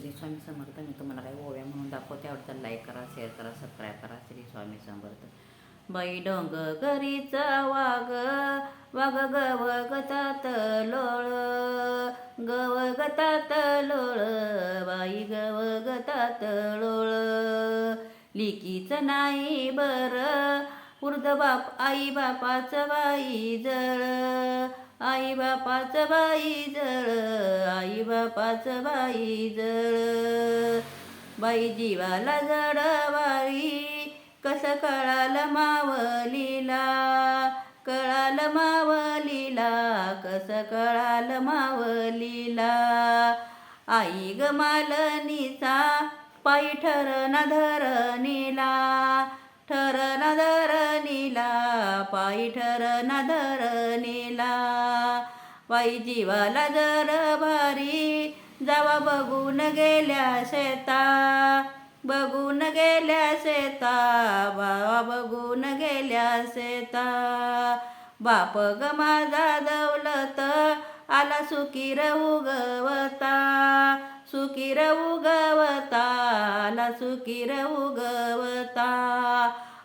श्री स्वामी समर्थ. मी तुम्हाला काही ओव्या म्हणून दाखवते. आवडतं लाईक करा शेअर करा सबस्क्राईब करा. श्री स्वामी समर्थ. बाई डोंग घरीचा वाग वाग गव गतात लोळ. गव गतात लोळ बाई गव गतात लोळ. लिकीचं नाही बर वृद्ध बाप आई बापाचं बाई जळ. आई बापाच बाई जळ आई बापाच बाई जळ. बाई जीवाला जड बाई कसं कळालं मावलीला? कळाल मावलीला कसं कळाल मावलीला? आई ग मालनीचा पायी ठरण धरणीला. ठरण धरणीला पायी ठरण धरणीला पायी जीवाला जर भारी जावा बघून गेल्या शेता. बघून गेल्या शेता बाबा बघून गेल्या शेता. बाप ग माझा दौलत आला सुखीर उगवता सुखीर उगवता आला सुखीर उगवता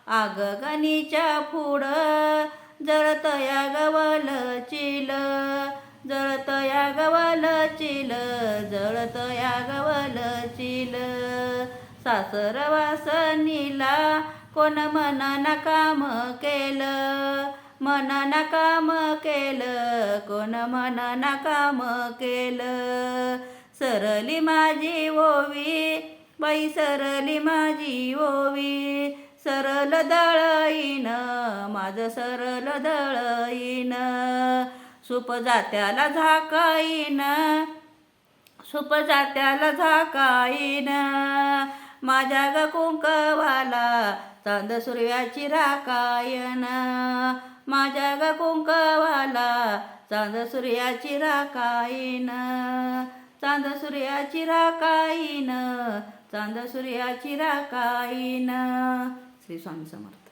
आग गणीच्या पुढं जळत या गवल चिल जळत या गवल चिल जळत या गवल चिल. सासरवासनीला कोण मनानं काम केलं मनन काम केलं कोण मनन काम केलं? सरली माझी ओवी बाई सरली माझी ओवी. सरल दळईन माझं सरल दळईन. सुप जात्याला झाकाईन सुप जात्याला झाकाईन. माझ्या ग कुंकवाला चांद सूर्याची राकायन माझ्या ग कुंकवाला चांद सूर्याची राकायन चांद सूर्याची राकाईन चांद सूर्याची राकाईन श्री स्वामी समर्थ.